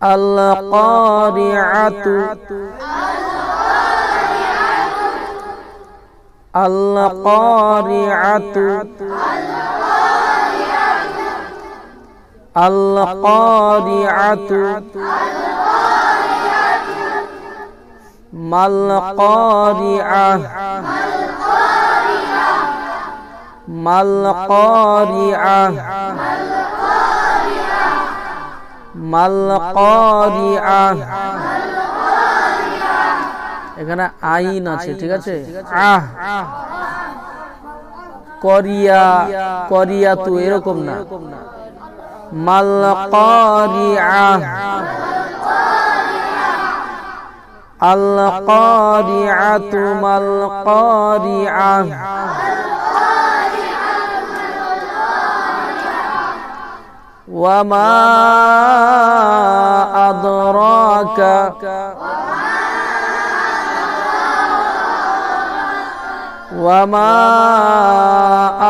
Al-Qari'atu Al-Qari'atu Al-Qari'atu Mal-Qari'ah Mal-Qari'ah মাল করিয়া এখানে আইন আছে ঠিক আছে? আহ। করিয়া করিয়া তু এরকম না। মাল করিয়া আল করিয়া তু মাল করিয়া وما أدراك. وما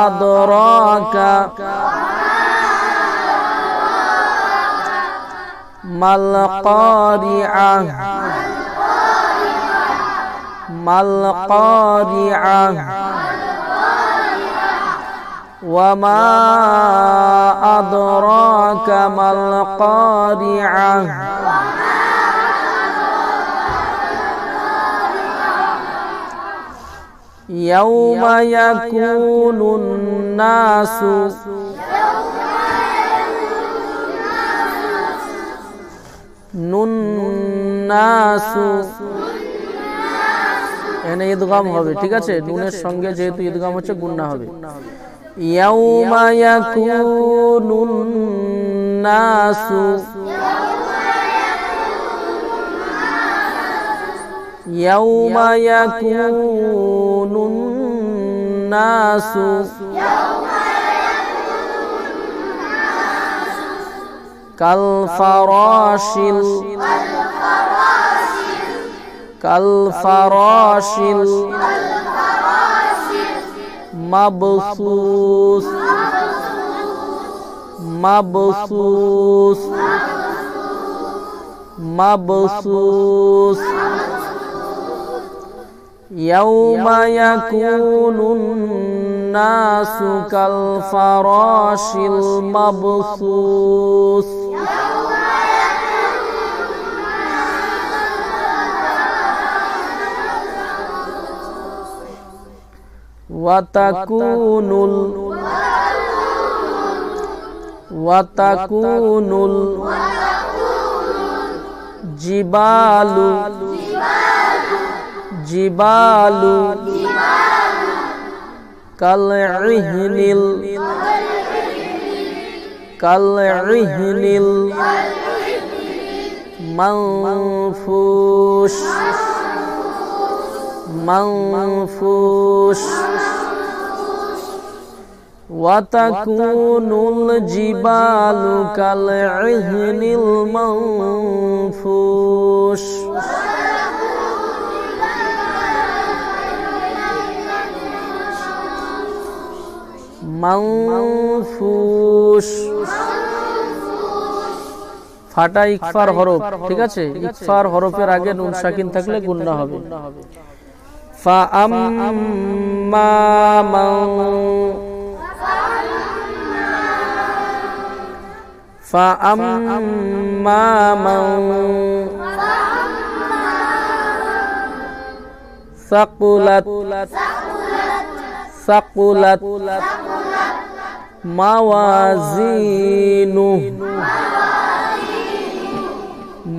أدراك. ما القارعة. ما القارعة. وما ما القارعة يوم يكون الناس নুন্নাসু এখানে ঈদগাম হবে ঠিক আছে নুনের সঙ্গে যেহেতু ঈদগাম হচ্ছে গুন্না হবে ইয়াউমা ইয়াকুনুন nasu. Yauma yakunun nasu. Kal farashil. Kal farashil. Kal mabsus. مبثوث مبثوث يوم يكون الناس كالفراش المبثوث وتكون ال watakunul jibalu jibalu kal'ihnil kal'ihnil manfush manfus, manfus. وتكون الجبال كالعهن المنفوش منفوش ফাটা ইকফার হরফ ঠিক আছে ইকফার হরফের আগে নুন সাকিন থাকলে গুন্না হবে ফা আম্মা মান fa amma sakulat sakulat mawazinu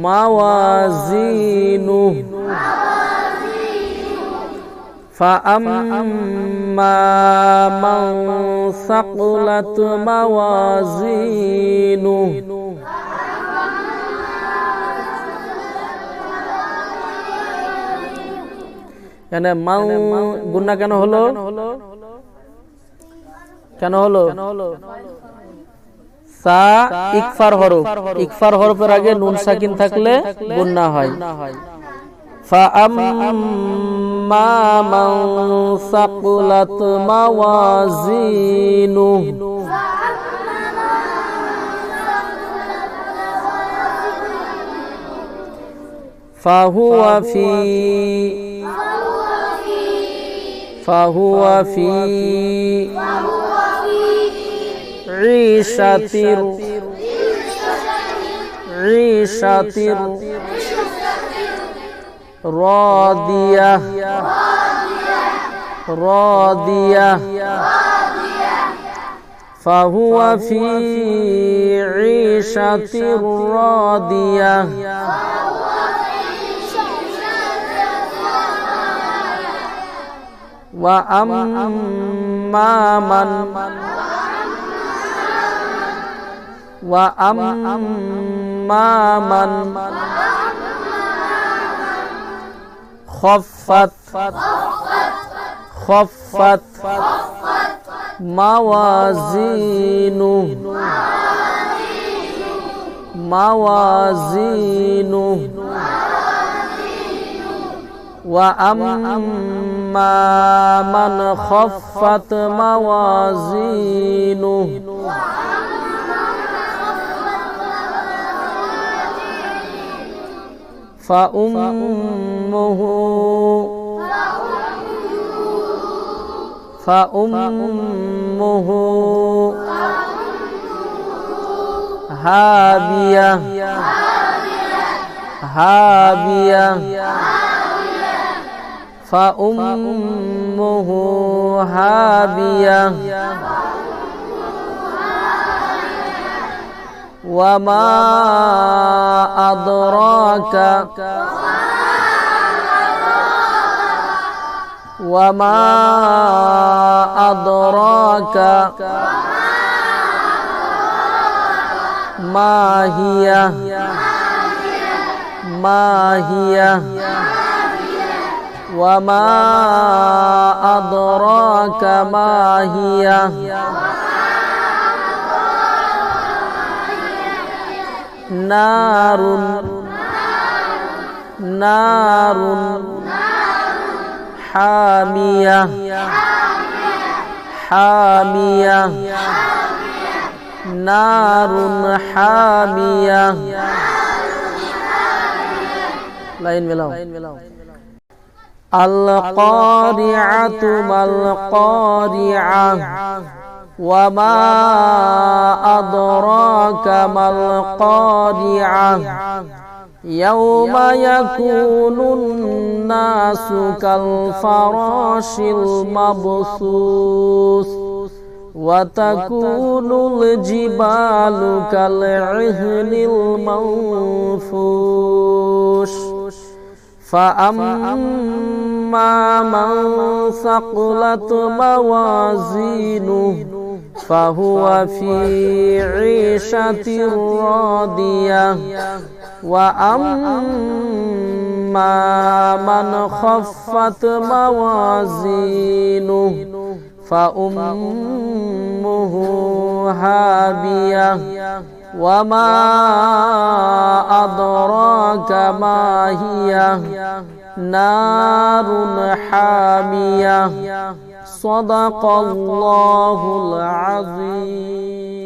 mawazinu فأما من ثقلت موازينه এখানে মাউ গুন্না কেন হলো কেন হলো সা ইকফার হরফ ইকফার হরফের আগে নুন সাকিন থাকলে গুন্না হয় فأما من ثقلت موازينه فهو في فهو في عيشة عيشة راضية راضية فهو في عيشة راضية وأما من وأما من خفت خفت موازينه موازينه وأما من خفت موازينه فأمه فأمه هابية هابية فأمه هابية وما أدراك وما أدراك ما هي ما هي وما أدراك ما هي narun. Narun. Hamiyah. Hamiyah. Narun hamiyah. Lain melau al qari'atu mal qari'ah وما أدراك ما القارعة يوم يكون الناس كالفراش المبثوث وتكون الجبال كالعهن المنفوش فأما من ثقلت موازينه فهو في عيشة راضية. وأما من خفت موازينه فأمه هابية وما أدراك ما هي؟ نار حامية. صدق الله العظيم.